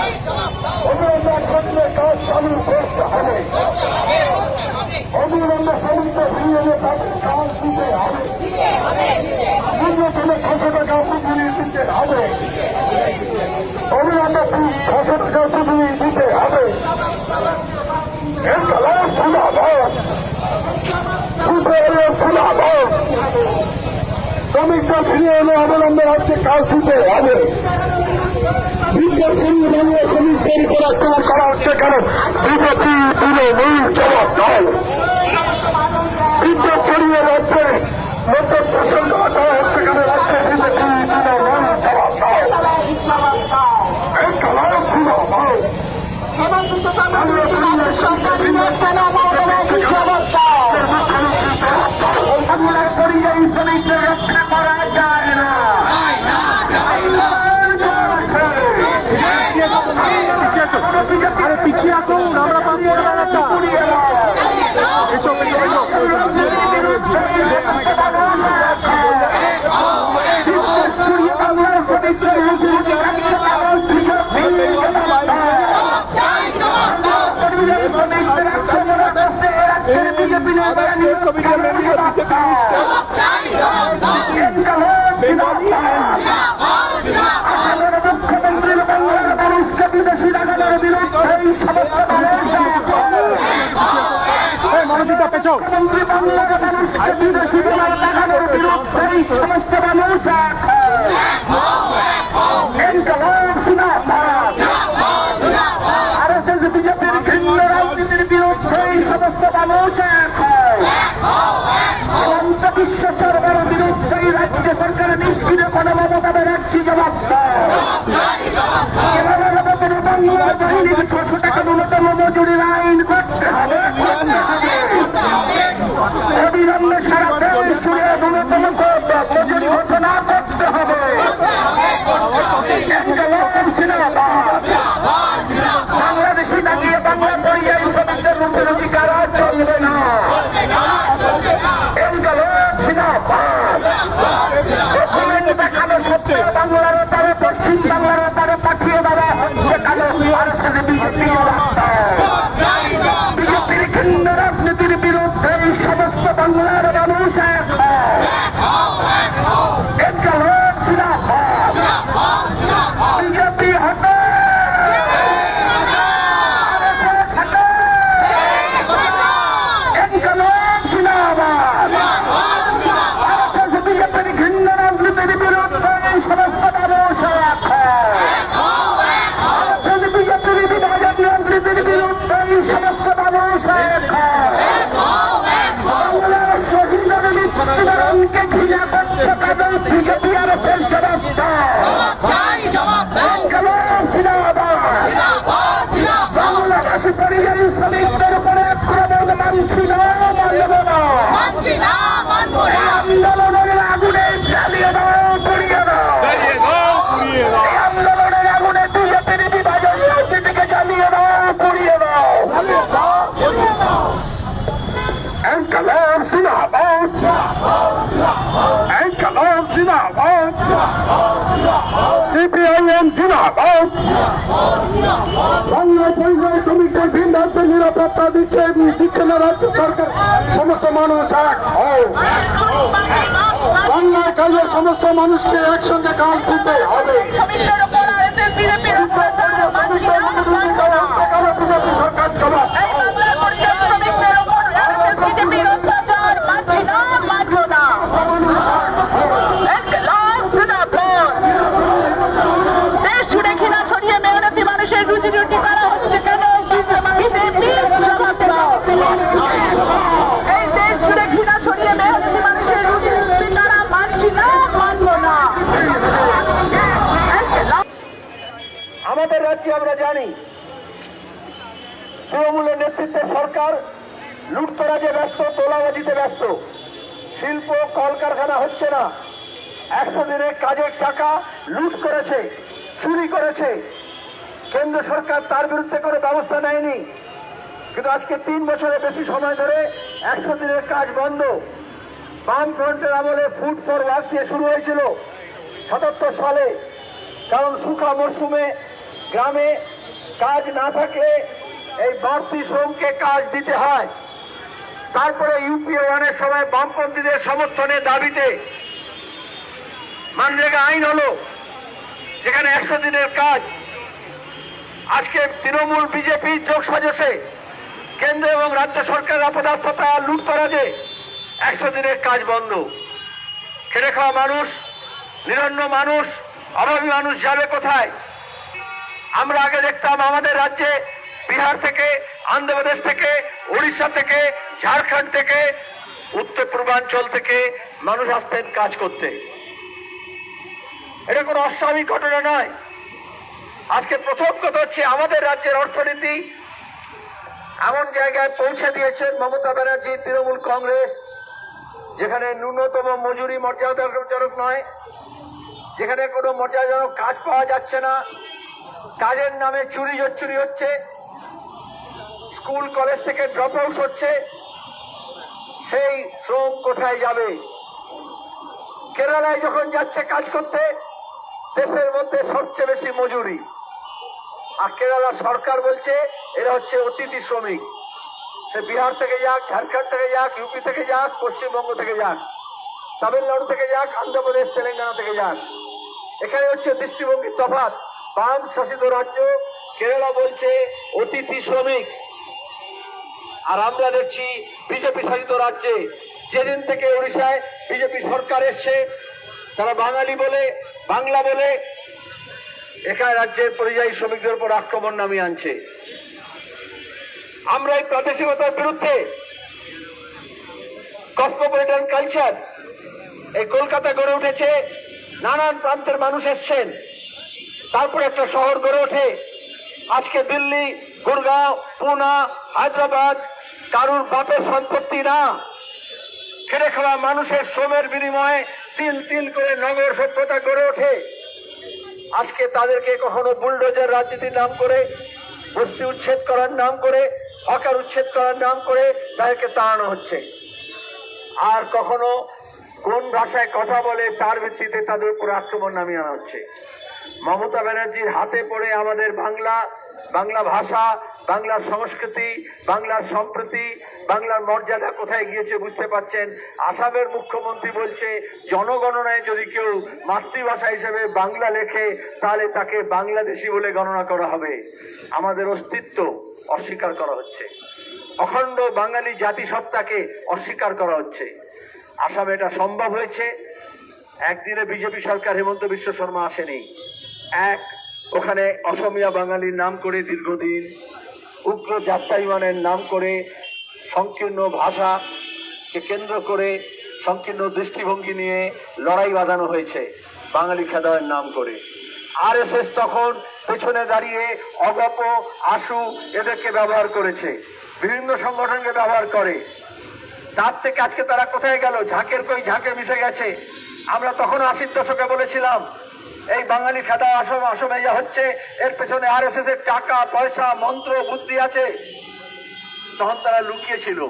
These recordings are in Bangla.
অবিলম্বে সঙ্গে কাজ চালু করতে হবে অবিলম্বে শ্রমিকদের ফিরিয়ে এনে তাদের কাজ দিতে হবে ন্যূনতম ছশো টাকা পুঁজি দিতে হবে অবিলম্বে ছশো টাকা পুঁজি দিতে হবে সুপ্রিয় ফিরিয়ে এনে কাজ দিতে হবে ফিরিয়ে বানিয়ে শ্রমিকদের উপর আক্রমণ করা হচ্ছে কেন বিজেপি তৃণমূল জবাব নয় বিদ্যুৎ ফিরিয়ে রাজ্যে মধ্য প্রসঙ্গ করা হচ্ছে কেন রাজ্যে বিজেপি নয় কালাম পিছিয়ে আসুন আমরা পাচ্ছি না ব্যাপারটা এসো এসো এসো এই মানবিকতা পেছো মন্ত্রী বাংলার মানুষকে বিদেশি বিমান দেখানোর বিরুদ্ধে এই সমস্ত মানুষ বাংলা বাহিনীর ছশো টাকা ন্যূনতম মজুরির আইন করতে হবে করতে হবে অবিলম্বে সারা দেশ জুড়ে ন্যূনতম মজুরি ঘোষণা করতে হবে এনকালাব জিন্দাবাদ। বাংলাদেশি দাঁড়িয়ে বাংলা পরিযায়ী শ্রমিকদের রুটির অধিকার আর চলবে না এনকালাব জিন্দাবাদ। ডকুমেন্ট দেখানো সত্ত্বেও বাংলার তারে পশ্চিম বাংলার তারে পাঠিয়ে দেওয়া হচ্ছে কেন আর সেটা বিজেপি বিজেপির ঘৃণ্য রাজনীতির বিরুদ্ধে এই সমস্ত বাংলার মানুষ এক হয়। এনকালাব জিন্দাবাদ। BJP হটে RSS হটে। এনকালাব জিন্দাবাদ। RSS বিজেপির ঘৃণ্য রাজনীতির বিরুদ্ধে এই সমস্ত মানুষ এক হয়। RSS বিজেপির বিভাজন রাজনীতির বিরুদ্ধে এই সমস্ত মানুষ এক হয়। বাংলার শহীদের মৃত্যুবরণকে ঘৃণা করছে কেন বিজেপি আর এসের জবাব দেয়। চাই জবাব দাও ইনকালাব জিন্দাবাদ। জিন্দাবাদ জিন্দাবাদ বাংলাদেশি পরিযায়ী শ্রমিকদের উপরে আক্রমণ মানছি না মানব না মানছি না মানবো না আন্দোলনের আগুনে জ্বালিয়ে দাও পুড়িয়ে দাও এই আন্দোলনের আগুনে বিজেপির বিভাজন রাজনীতিকে জ্বালিয়ে দাও পুড়িয়ে দাও ইনকালাব জিন্দাবাদ ইনকালাব জিন্দাবাদ সিপিআইএম জিন্দাবাদ বাংলায় পরিযায়ী শ্রমিকদের ভিন্নার্থ নিরাপত্তা দিচ্ছে দিচ্ছে না রাজ্য সরকার। সমস্ত মানুষ এক কাজের সমস্ত মানুষকে একসঙ্গে কাজ দিতে হবে। আমরা জানি, তৃণমূলের নেতৃত্বে সরকার লুটতরাজে ব্যস্ত, তোলাবাজিতে ব্যস্ত। শিল্প, কলকারখানা হচ্ছে না। একশো দিনের কাজের টাকা লুট করেছে, চুরি করেছে। কেন্দ্র সরকার তার বিরুদ্ধে কোনো ব্যবস্থা নেয়নি। কিন্তু আজকে তিন বছরের বেশি সময় ধরে একশো দিনের কাজ বন্ধ। বাম ফ্রন্টের আমলে ফুড ফর ওয়ার্ক দিয়ে শুরু হয়েছিল সাতাত্তর সালে। কারণ শুকলা মরশুমে গ্রামে কাজ না থাকলে এই বাড়তি শ্রমকে কাজ দিতে হয়। তারপরে ইউপিএ ওয়ানের সময় বামপন্থীদের সমর্থনের দাবিতে মানরেগা আইন হলো, যেখানে একশো দিনের কাজ। আজকে তৃণমূল বিজেপি যোগ সাজসে কেন্দ্র এবং রাজ্য সরকারের অপদার্থতা লুট করা যে একশো দিনের কাজ বন্ধ। খেটে খাওয়া মানুষ, নিরন্ন মানুষ, অভাবী মানুষ যাবে কোথায়? আমরা আগে দেখতাম আমাদের রাজ্যে বিহার থেকে আন্ধ্রপ্রদেশ থেকে, উড়িষ্যা থেকে, ঝাড়খণ্ড থেকে, উত্তর পূর্বাঞ্চল থেকে মানুষ আসতেন কাজ করতে। এটা কোনো অস্বাভাবিক ঘটনা নয়। আজকে প্রথম কথা হচ্ছে আমাদের রাজ্যের অর্থনীতি এমন জায়গায় পৌঁছে দিয়েছেন মমতা ব্যানার্জি, তৃণমূল কংগ্রেস, যেখানে ন্যূনতম মজুরি মর্যাদাজনক নয়, যেখানে কোনো মর্যাদাজনক কাজ পাওয়া যাচ্ছে না। কাজের নামে চুরি চুরি হচ্ছে, স্কুল, কলেজ থেকে ড্রপ আউট হচ্ছে, সেই শ্রম কোথায় যাবে? কেরালায় যখন যাচ্ছে কাজ করতে, দেশের মধ্যে সবচেয়ে বেশি মজুরি। আর কেরালা সরকার বলছে, এরা হচ্ছে অতিথি শ্রমিক। সে বিহার থেকে যাক, ঝাড়খণ্ড থেকে যাক, ইউপি থেকে যাক, পশ্চিমবঙ্গ থেকে যাক, তামিলনাড়ু থেকে যাক অন্ধ্রপ্রদেশ তেলেঙ্গানা থেকে যাক। এখানে হচ্ছে দৃষ্টিভঙ্গির তফাৎ। বাম শাসিত রাজ্য, কেরালা বলছে অতিথি শ্রমিক। আর আমরা দেখছি বিজেপি শাসিত রাজ্যে। যেদিন থেকে উড়িষ্যায় বিজেপি সরকার এসছে, তারা বাঙালি বলে, বাংলা বলে এখানে রাজ্যের পরিযায়ী শ্রমিকদের উপর আক্রমণ নামিয়ে আনছে। আমরা এই প্রাদেশিকতার বিরুদ্ধে কসমোপলিটন কালচার এই কলকাতা গড়ে উঠেছে, নানান প্রান্তের মানুষ এসছেন। তারপরে একটা শহর গড়ে ওঠে। আজকে দিল্লি, গুরগাঁও, পুনা, হায়দ্রাবাদ, কারুর বাপের সম্পত্তি না। খেটে খাওয়া মানুষের শ্রমের বিনিময়ে তিল তিল করে নগর সভ্যতা গড়ে ওঠে। আজকে তাদেরকে কখনো বুলডোজার রাজনীতির নাম করে, বস্তি উচ্ছেদ করার নাম করে, হকার উচ্ছেদ করার নাম করে তাদেরকে তাড়ানো হচ্ছে। আর কখনো কোন ভাষায় কথা বলে তার ভিত্তিতে তাদের উপর আক্রমণ নামিয়ে আনা হচ্ছে। মমতা ব্যানার্জির হাতে পড়ে আমাদের বাংলা বাংলা ভাষা বাংলার সংস্কৃতি বাংলার সম্প্রীতি, বাংলার মর্যাদা কোথায় গিয়েছে বুঝতে পাচ্ছেন আসামের মুখ্যমন্ত্রী বলছে, জনগণনায় যদি কেউ মাতৃভাষা হিসেবে বাংলা লেখে, তাহলে তাকে বাংলাদেশি বলে গণনা করা হবে। আমাদের অস্তিত্ব অস্বীকার করা হচ্ছে। অখণ্ড বাঙালি জাতিসত্তাকে অস্বীকার করা হচ্ছে। আসামে এটা সম্ভব হয়েছে। একদিনে বিজেপি সরকার হেমন্ত বিশ্ব শর্মা আসেনি। এক, ওখানে অসমিয়া বাঙালির নাম করে দীর্ঘদিন উগ্র যাত্রাইমানের নাম করে সংকীর্ণ ভাষাকে কেন্দ্র করে সংকীর্ণ দৃষ্টিভঙ্গি নিয়ে লড়াই বাঁধানো হয়েছে বাঙালি খেদাওয়ের নাম করে। আর তখন পেছনে দাঁড়িয়ে অগপ আশু এদেরকে ব্যবহার করেছে, বিভিন্ন সংগঠনকে ব্যবহার করে। তার থেকে আজকে তারা কোথায় গেল? ঝাঁকের কই ঝাঁকে মিশে গেছে? আমরা তখন আশির দশকে বলেছিলাম, এই বাঙালি খেদা আসম, আসমে যা হচ্ছে, এর পেছনে আর এস এর টাকা, পয়সা, মন্ত্র, বুদ্ধি আছে। তখন তারা লুকিয়েছিল।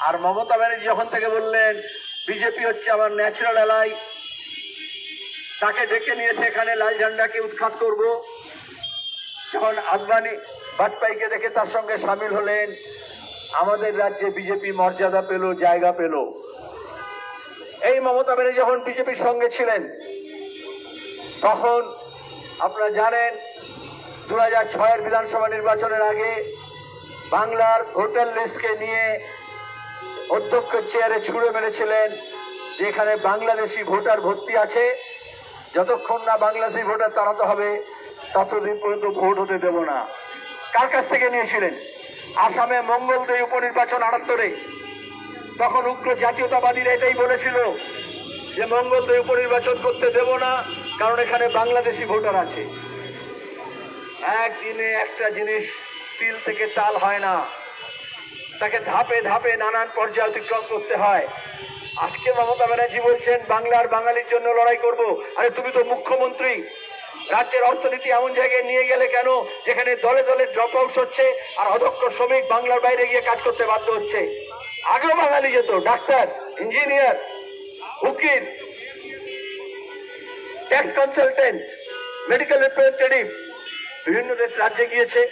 আর মমতা ব্যানার্জি যখন থেকে বললেন, বিজেপি হচ্ছে আমার ন্যাচারাল অ্যালাই তাকে ডেকে নিয়ে এসে এখানে লাল ঝান্ডাকে উৎখাত করব। যখন আদবানি বাজপেয়ীকে দেখে তার সঙ্গে সামিল হলেন, আমাদের রাজ্যে বিজেপি মর্যাদা পেল, জায়গা পেল। এই মমতা ব্যানার্জি যখন বিজেপির সঙ্গে ছিলেন, তখন আপনারা জানেন দু হাজার ছয়ের বিধানসভা নির্বাচনের আগে বাংলার ভোটার লিস্টকে নিয়ে অধ্যক্ষ চেয়ারে ছুড়ে মেরেছিলেন যে এখানে বাংলাদেশি ভোটার ভর্তি আছে। যতক্ষণ না বাংলাদেশি ভোটার তাড়াতে হবে, ততদিন পর্যন্ত ভোট হতে দেব না। কার কাছ থেকে নিয়েছিলেন? আসামে মঙ্গলদৈ উপনির্বাচন আটাত্তরে। তখন উগ্র জাতীয়তাবাদীরা এটাই বলেছিল যে মঙ্গলদৈ উপনির্বাচন করতে দেব না, কারণ এখানে বাংলাদেশি ভোটার আছে। একদিনে একটা জিনিস তিল থেকে তাল হয় না। তাকে ধাপে ধাপে নানান পর্যায়ে অতিক্রম করতে হয়। আজকে মমতা ব্যানার্জি বলছেন, বাংলার বাঙালির জন্য লড়াই করব। আরে তুমি তো মুখ্যমন্ত্রী। রাজ্যের অর্থনীতি এমন জায়গায় নিয়ে গেলে কেন? যেখানে দলে দলে ড্রপ আউট হচ্ছে আর অদক্ষ শ্রমিক বাংলার বাইরে গিয়ে কাজ করতে বাধ্য হচ্ছে। আগেও বাঙালি যেত, ডাক্তার, ইঞ্জিনিয়ার, উকিল ট্যাক্স কনসালটেন্ট মেডিকেল রিপ্রেজেন্টেটিভ বিভিন্ন দেশ রাজ্যে গিয়েছে।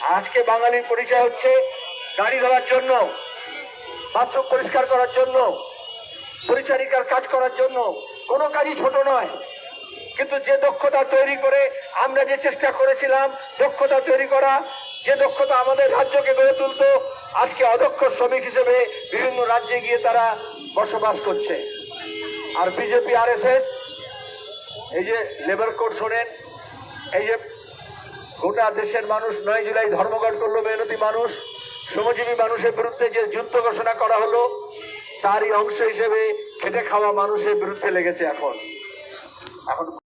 আজকে বাঙালির পরিচয় হচ্ছে গাড়ি ধোয়ার জন্য, বাথরুম পরিষ্কার করার জন্য, পরিচারিকার কাজ করার জন্য। কোনো কাজই ছোট নয়। কিন্তু যে দক্ষতা তৈরি করে আমরা যে চেষ্টা করেছিলাম, দক্ষতা তৈরি করা, যে দক্ষতা আমাদের রাজ্যকে গড়ে তুলতো আজকে অদক্ষ শ্রমিক হিসেবে বিভিন্ন রাজ্যে গিয়ে তারা বসবাস করছে। আর বিজেপি আর এই যে লেবার কোড শোনেন, এই যে গোটা দেশের মানুষ নয় জুলাই ধর্মঘট করল, মেহনতি মানুষ, শ্রমজীবী মানুষের বিরুদ্ধে যে যুদ্ধ ঘোষণা করা হলো, তারই অংশ হিসেবে খেটে খাওয়া মানুষের বিরুদ্ধে লেগেছে এখন। এখন